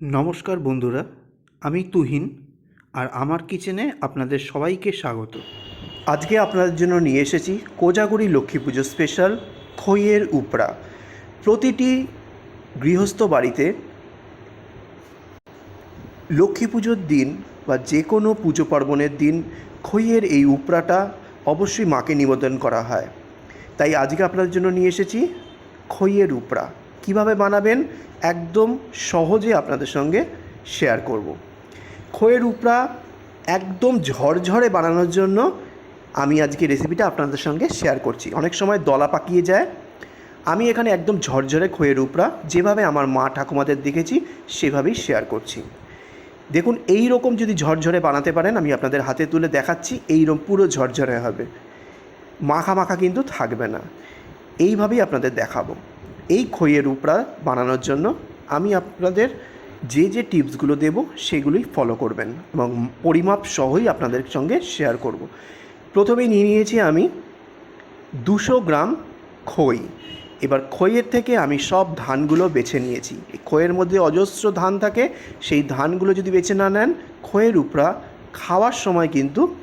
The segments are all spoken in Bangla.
নমস্কার বন্ধুরা, আমি তুহিন আর আমার কিচেনে আপনাদের সবাইকে স্বাগত। আজকে আপনাদের জন্য নিয়ে এসেছি কোজাগুড়ি লক্ষ্মী পুজো স্পেশাল খইয়ের উপড়া। প্রতিটি গৃহস্থ বাড়িতে লক্ষ্মী পুজোর দিন বা যে কোনো পুজো পার্বণের দিন খইয়ের এই উপড়াটা অবশ্যই মাকে নিবেদন করা হয়। তাই আজকে আপনাদের জন্য নিয়ে এসেছি খইয়ের উপড়া। কীভাবে বানাবেন একদম সহজে আপনাদের সঙ্গে শেয়ার করব। খইয়ের উপরা একদম ঝরঝরে বানানোর জন্য আমি আজকে রেসিপিটা আপনাদের সঙ্গে শেয়ার করছি। অনেক সময় দলা পাকিয়ে যায়। আমি এখানে একদম ঝরঝরে খইয়ের উপড়া যেভাবে আমার মা ঠাকুমাদের দেখেছি সেভাবেই শেয়ার করছি। দেখুন, এই রকম যদি ঝরঝরে বানাতে পারেন, আমি আপনাদের হাতে তুলে দেখাচ্ছি এইরকম পুরো ঝরঝরে হবে। মাখা মাখা কিন্তু থাকবে না। এইভাবেই আপনাদের দেখাবো। এই খইয়ের উপড়া বানানোর জন্য আমি আপনাদের যে যে টিপসগুলো দেব সেগুলোই ফলো করবেন এবং পরিমাপ সহই আপনাদের সঙ্গে শেয়ার করব। প্রথমেই নিয়ে নিয়েছি আমি দুশো গ্রাম খই। এবার খইয়ের থেকে আমি সব ধানগুলো বেছে নিয়েছি। খইয়ের মধ্যে অজস্র ধান থাকে, সেই ধানগুলো যদি বেছে না নেন, খইয়ের উপরা খাওয়ার সময় কিন্তু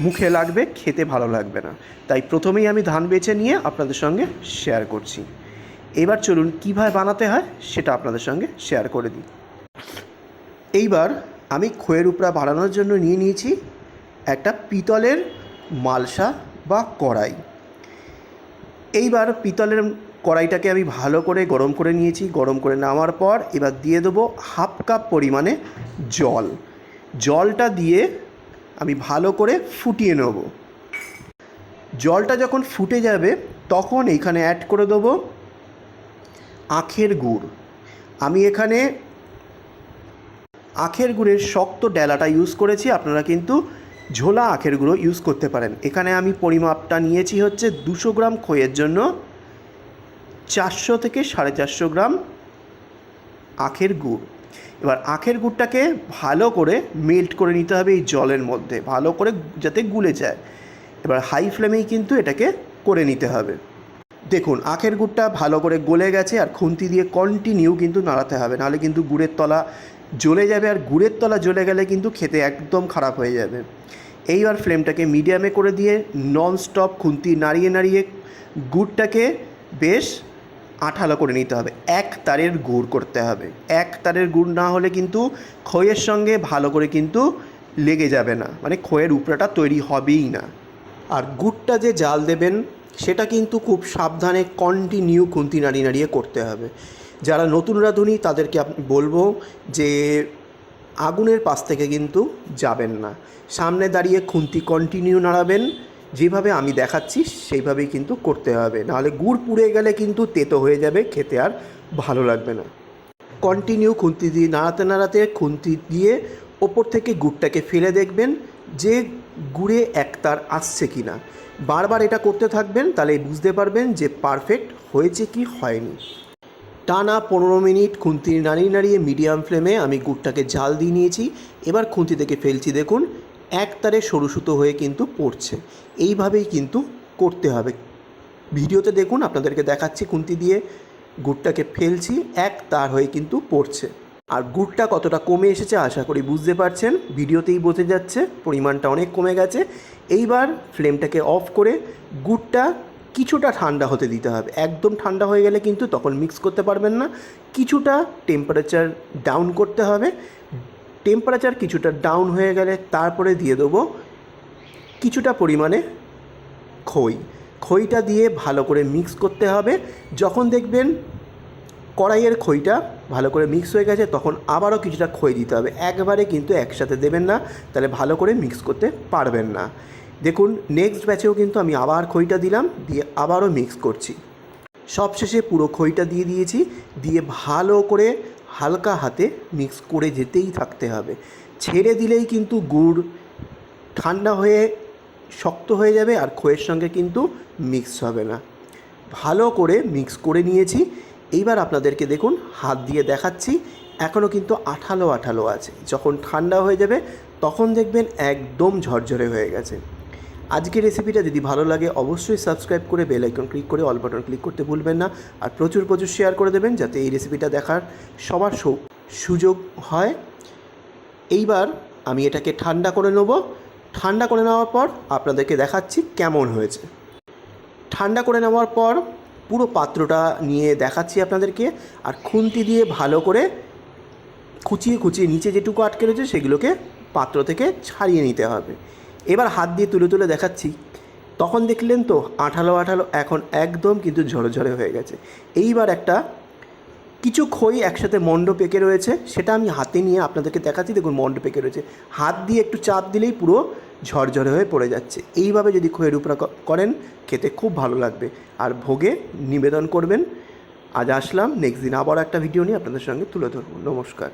মুখে লাগবে, খেতে ভালো লাগবে না। তাই প্রথমেই আমি ধান বেছে নিয়ে আপনাদের সঙ্গে শেয়ার করছি। এবার চলুন কীভাবে বানাতে হয় সেটা আপনাদের সঙ্গে শেয়ার করে দিই। এইবার আমি খইয়ের উপরা বানানোর জন্য নিয়ে নিয়েছি একটা পিতলের মালসা বা কড়াই। এইবার পিতলের কড়াইটাকে আমি ভালো করে গরম করে নিয়েছি। গরম করে নেওয়ার পর এবার দিয়ে দেবো হাফ কাপ পরিমাণে জল। জলটা দিয়ে আমি ভালো করে ফুটিয়ে নেব। জলটা যখন ফুটে যাবে তখন এখানে অ্যাড করে দেবো আখের গুড়। আমি এখানে আখের গুড়ের শক্ত ডেলাটা ইউজ করেছি, আপনারা কিন্তু ঝোলা আখের গুঁড়ো ইউজ করতে পারেন। এখানে আমি পরিমাপটা নিয়েছি হচ্ছে দুশো গ্রাম খইয়ের জন্য, চারশো থেকে সাড়ে চারশো গ্রাম আখের গুড়। এবার আখের গুড়টাকে ভালো করে মেল্ট করে নিতে হবে এই জলের মধ্যে, ভালো করে যাতে গুলে যায়। এবার হাই ফ্লেমেই কিন্তু এটাকে করে নিতে হবে। দেখুন, আখের গুড়টা ভালো করে গলে গেছে আর খুন্তি দিয়ে কন্টিনিউ কিন্তু নাড়াতে হবে। নাহলে কিন্তু গুড়ের তলা জ্বলে যাবে আর গুড়ের তলা জ্বলে গেলে কিন্তু খেতে একদম খারাপ হয়ে যাবে। এইবার ফ্লেমটাকে মিডিয়ামে করে দিয়ে নন স্টপ খুন্তি নাড়িয়ে নাড়িয়ে গুড়টাকে বেশ আঠালো করে নিতে হবে। এক তারের গুড় করতে হবে। এক তারের গুড় না হলে কিন্তু খইয়ের সঙ্গে ভালো করে কিন্তু লেগে যাবে না। মানে খইয়ের উপরাটা তৈরি হবেই না। আর গুড়টা যে জাল দেবেন সেটা কিন্তু খুব সাবধানে কন্টিনিউ খুন্তি নাড়িয়ে নাড়িয়ে করতে হবে। যারা নতুন রাঁধুনি, তাদেরকে আমি বলব যে আগুনের পাশ থেকে কিন্তু যাবেন না। সামনে দাঁড়িয়ে খুন্তি কন্টিনিউ নাড়াবেন। যেভাবে আমি দেখাচ্ছি, সেইভাবেই কিন্তু করতে হবে। নাহলে গুড় পুড়ে গেলে কিন্তু তেতো হয়ে যাবে, খেতে আর ভালো লাগবে না। কন্টিনিউ খুন্তি দিয়ে নাড়াতে নাড়াতে খুন্তি দিয়ে ওপর থেকে গুড়টাকে ফেলে দেখবেন যে গুড়ে একতার আসছে কি না বারবার এটা করতে থাকবেন তাহলে বুঝতে পারবেন যে পারফেক্ট হয়েছে কি হয়নি। টানা পনেরো মিনিট খুন্তি নাড়িয়ে নাড়িয়ে মিডিয়াম ফ্লেমে আমি গুড়টাকে জাল দিয়ে নিয়েছি। এবার খুন্তি থেকে ফেলছি, দেখুন এক তারে সরু সুতো হয়ে কিন্তু পড়ছে। এইভাবেই কিন্তু করতে হবে। ভিডিওতে দেখুন, আপনাদেরকে দেখাচ্ছি খুন্তি দিয়ে গুড়টাকে ফেলছি এক তার হয়ে কিন্তু পড়ছে। আর গুড়টা কতটা কমে এসেছে আশা করি বুঝতে পারছেন। ভিডিওতেই বোঝা যাচ্ছে, পরিমাণটা অনেক কমে গেছে। এইবার ফ্লেমটাকে অফ করে গুড়টা কিছুটা ঠান্ডা হতে দিতে হবে। একদম ঠান্ডা হয়ে গেলে কিন্তু তখন মিক্স করতে পারবেন না। কিছুটা টেম্পারেচার ডাউন করতে হবে। টেম্পারেচার কিছুটা ডাউন হয়ে গেলে তারপরে দিয়ে দেবো কিছুটা পরিমাণে খই। খইটা দিয়ে ভালো করে মিক্স করতে হবে। যখন দেখবেন কড়াইয়ের খইটা ভালো করে মিক্স হয়ে গেছে, তখন আবারও কিছুটা খই দিতে হবে। একবারে কিন্তু একসাথে দেবেন না, তাহলে ভালো করে মিক্স করতে পারবেন না। দেখুন নেক্সট ব্যাচেও কিন্তু আমি আবার খইটা দিলাম, দিয়ে আবারও মিক্স করছি। সবশেষে পুরো খইটা দিয়ে দিয়েছি, দিয়ে ভালো করে হালকা হাতে মিক্স করে যেতেই থাকতে হবে। ছেড়ে দিলেই কিন্তু গুড় ঠান্ডা হয়ে শক্ত হয়ে যাবে, আর খইয়ের সঙ্গে কিন্তু মিক্স হবে না। ভালো করে মিক্স করে নিয়েছি এইবার আপনাদেরকে দেখুন, হাত দিয়ে দেখাচ্ছি এখনও কিন্তু আঠালো আঠালো আছে। যখন ঠান্ডা হয়ে যাবে, তখন দেখবেন একদম ঝরঝরে হয়ে গেছে। আজকের রেসিপিটা যদি ভালো লাগে, অবশ্যই সাবস্ক্রাইব করে বেল আইকন ক্লিক করে অল বাটন ক্লিক করতে ভুলবেন না আর প্রচুর প্রচুর শেয়ার করে দেবেন যাতে এই রেসিপিটা দেখার সবার সুযোগ হয়। এইবার আমি এটাকে ঠান্ডা করে নেব। ঠান্ডা করে নেওয়ার পর আপনাদেরকে দেখাচ্ছি কেমন হয়েছে। ঠান্ডা করে নেওয়ার পর পুরো পাত্রটা নিয়ে দেখাচ্ছি আপনাদেরকে। আর খুন্তি দিয়ে ভালো করে খুচিয়ে খুচিয়ে নিচে যেটুকু আটকে রয়েছে সেগুলোকে পাত্র থেকে ছাড়িয়ে নিতে হবে। এবার হাত দিয়ে তুলে তুলে দেখাচ্ছি। তখন দেখলেন তো আঠালো আঠালো এখন একদম কিন্তু ঝরঝরে হয়ে গেছে। এইবার একটা কিছু খই একসাথে মণ্ড পেকে রয়েছে, সেটা আমি হাতে নিয়ে আপনাদেরকে দেখাচ্ছি। দেখুন মণ্ড পেকে রয়েছে। হাত দিয়ে একটু চাপ দিলেই পুরো ঝরঝরে হয়ে পড়ে যাচ্ছে। এইভাবে যদি খয়ের উপরা করেন, খেতে খুব ভালো লাগবে। আর ভোগে নিবেদন করবেন। আজ আসলাম নেক্সট দিন আবার একটা ভিডিও নিয়ে আপনাদের সঙ্গে তুলে ধরবো। নমস্কার।